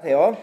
하세요.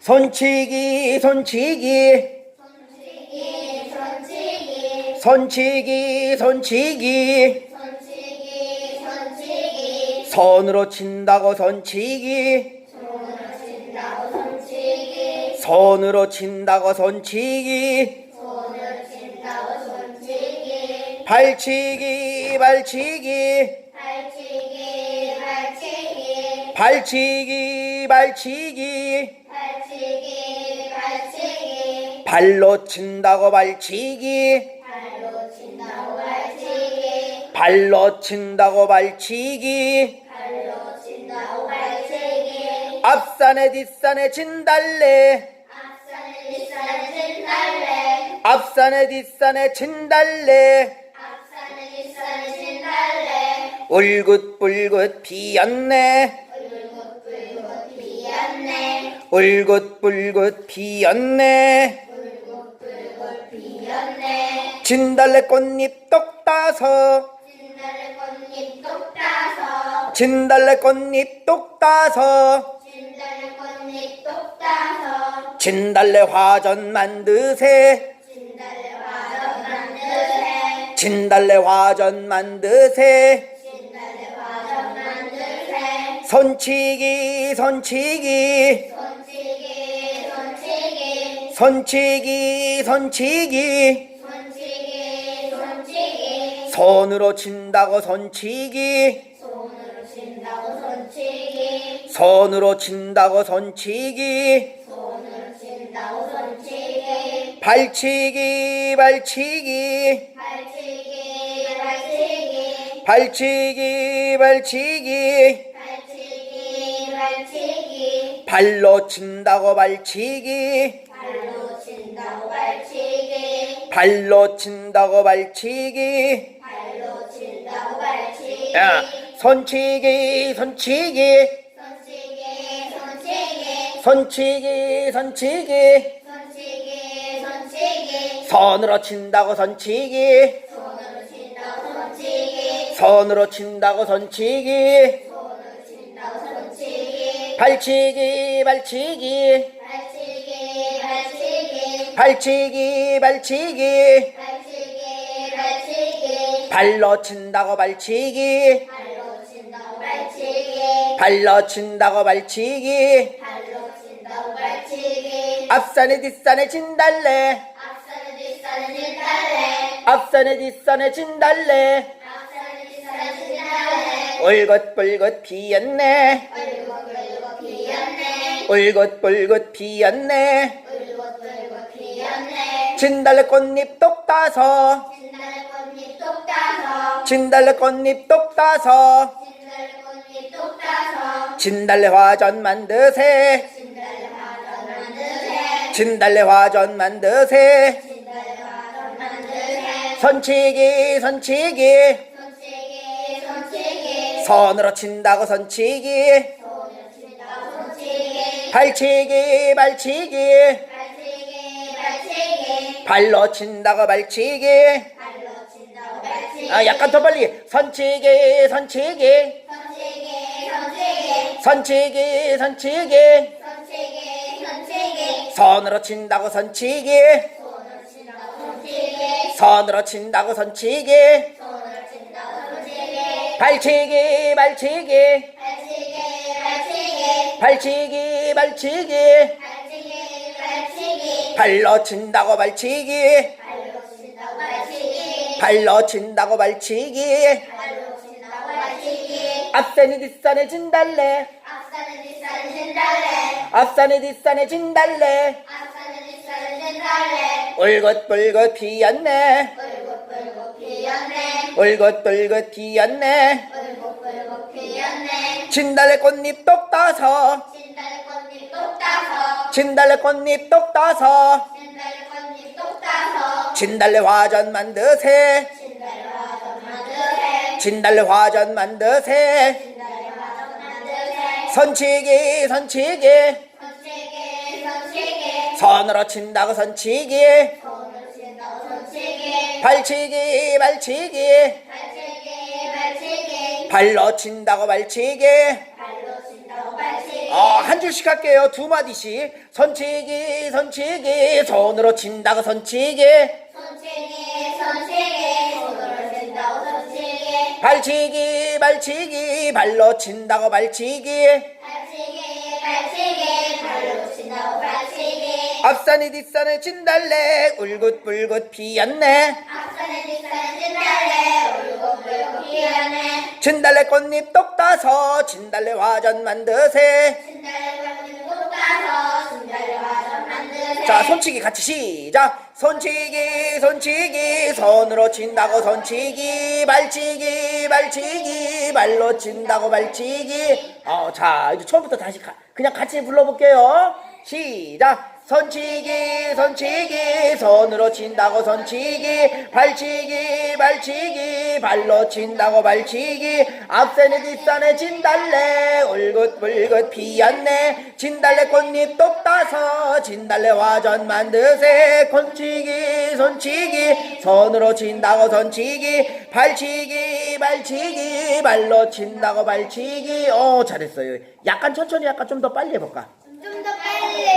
손치기 손치기. 손치기 손치기. 손치기 손치기 손치기 손치기 손으로 친다고 손치기. 손으로 친다고 손치기 손으로 친다고 손치기 손으로 친다고 손치기. 발치기 발치기. 발치기 발치기. 발치기 발치기. 발치기 발치기. 발로 친다고 발치기. 발로 친다고 발치기. 발로 친다고 발치기. 발로 친다고 발치기. 앞산에 뒷산에 진달래. 앞산에 뒷산에 진달래. 앞산에 뒷산에 진달래. 앞산에 뒷산에 피었네 울긋불긋 피었네 울긋불긋 피었네. 진달래 꽃잎 똑 따서. 진달래 꽃잎 똑 따서. 진달래 꽃잎 똑 따서 진달래 꽃잎 똑 따서 진달래 화전 만드세 진달래 화전 만드세. 진달래 화전 만드세. 손치기 손치기 손치기 손치기. 손치기 손치기 손으로 친다고 손치기. 손으로 친다고 손치기 손으로 친다고 손치기 손으로 친다고 손치기 발치기 발치기 발치기 발치기. 발치기 발치기. 발치기 발치기. 발로 친다고 발치기 발로 친다고 발치기. 발로 친다고 발치기 야 손치기 손치기. 손치기 손치기 손치기 손으로 친다고 손치기. 손으로 친다고 손치기. 손으로 친다고 손치기. 발치기 발치기 발치기 발치기. 발치기 발로 친다고 발치기. 발로 친다고 발치기. 발로 친다고 발치기 발로 친다고 발치기 앞산에 뒷산에 진달래. 앞산에 뒷산에 진달래 앞산에 뒷산에 진달래 앞산에 뒷산에 진달래. 울긋불긋 피었네. 울긋불긋 피었네. 울긋불긋 피었네 진달래 꽃잎 똑 따서. 진달래 꽃잎 똑 따서. 진달래 꽃잎 똑 따서. 진달래 꽃잎 똑 따서. 진달래 화전 만드세. 진달래 화전 만드세. 진달래 화전 손치기 손치기. 손으로 친다고 발치기. 발치기 발치기 발로 친다고 발치기. 아, 약간 더 빨리. 선치기, 선치기. 선치기, 선치기. 손치기+ 손치기+ 손으로 친다고 선치기. 손으로 친다고 선으로 친다고 선치기 발치기 발치기, 발치기. 발치기, 발치기. 발로 친다고 발치기. 발로 친다고 발치기. 앞산에 뒷산에 진달래. 앞산에 뒷산에 진달래. 울긋불긋 피었네 울긋불긋 피었네. 울긋불긋 피었네 피었네. 진달래 꽃잎 똑 따서. 진달래 꽃잎 똑 따서. 진달래 꽃잎 똑 따서. 진달래 꽃잎 똑 따서. 진달래 화전 만드세. 진달래 화전 만드세. 진달래 화전 만드세. 진달래 화전 만드세. 손치기 손치기. 손치기 손치기. 손으로 친다고 손치기. 발치기 발치기. 발치기 발로 친다고 발치기 발로 친다고 발치기 어, 한 줄씩 할게요. 두 마디씩. 손치기, 손치기, 손으로 친다고 손치기. 손치기 손치기 손으로 친다고 손치기 발치기, 발치기, 발로 친다고 발치기. 발치기 발치기 발로 친다고 발치기 앞산이 뒷산에 진달래, 울긋불긋 피었네. 진달래 꽃잎 똑 따서 진달래 화전 만드세 자, 손치기 같이 시작. 손치기, 손치기, 손으로 친다고 손치기, 발치기, 발치기, 발로 친다고 발치기. 어, 자, 이제 처음부터 다시 가- 그냥 같이 불러볼게요. 시작. 손치기, 손치기, 손으로 친다고 손치기, 발치기, 발치기, 발로 친다고 발치기, 앞산에 뒷산에 진달래, 울긋불긋 피었네, 진달래 꽃잎 똑 따서, 진달래 화전 만드세, 손치기, 손치기, 손으로 친다고 손치기, 발치기, 발치기, 발로 친다고 발치기, 어, 잘했어요. 약간 천천히, 약간 좀 더 빨리 해볼까? 좀 더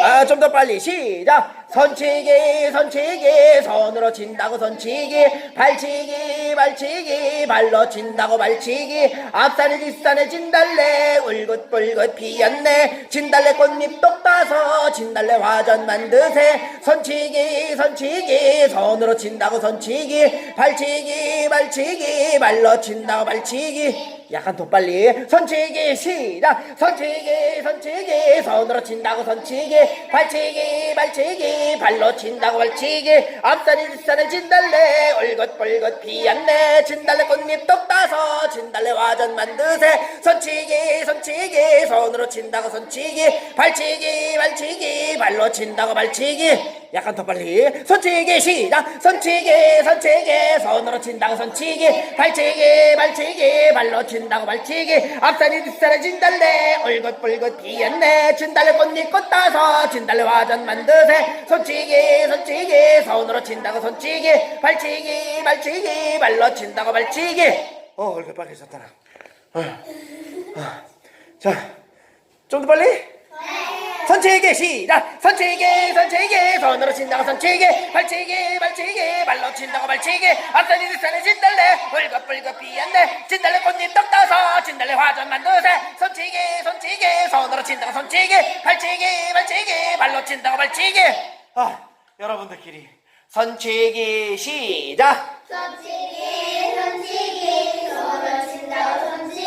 아, 좀 더 빨리 시작. 손치기, 손치기, 손으로 친다고 손치기, 발치기, 발치기, 발로 친다고 발치기, 앞산에 뒷산에 진달래, 울긋불긋 피었네, 진달래 꽃잎 똑 따서, 진달래 화전 만드세, 손치기, 손치기, 손으로 친다고 손치기, 발치기, 발치기, 발로 친다고 발치기, 약간 더 빨리. 손치기 시작. 손치기 손치기. 손으로 친다고 손치기. 발치기 발치기. 발로 친다고 발치기. 앞산이 뒷산에 진달래. 울긋불긋 피었네. 진달래 꽃잎 똑 따서 진달래 화전 만드세. 손치기 손치기. 손으로 친다고 손치기. 발치기 발치기. 발로 친다고 발치기 약간 더 빨리. 손치기 시작. 손치기 손치기. 손으로 친다고 손치기. 발치기 발치기. 발로 친다고 발치기. 앞산이 뒷산에 진달래. 울긋불긋 피었네. 진달래 꽃잎 꽃 따서 진달래 화전 만드세. 손치기 손치기. 손으로 친다고 손치기. 발치기 발치기. 발로 친다고 발치기. 어 얼굴 빨개졌더라. 어, 어. 자좀 더 빨리 손치기 시작! 손치기 손치기 손으로 친다고 손치기 발치기 발치기 발로 친다고 발치기 앞산이 뒷산에 진달래! 울긋불긋 피었네! 진달래 꽃잎 떡 따서 진달래 화전 만드세! 손치기 손치기 손으로 친다고 손치기 발치기 발치기 발로 친다고 발치기 아 여러분들끼리 손치기 시작! 손치기 손치기 손으로 친다고 손치기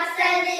Marcel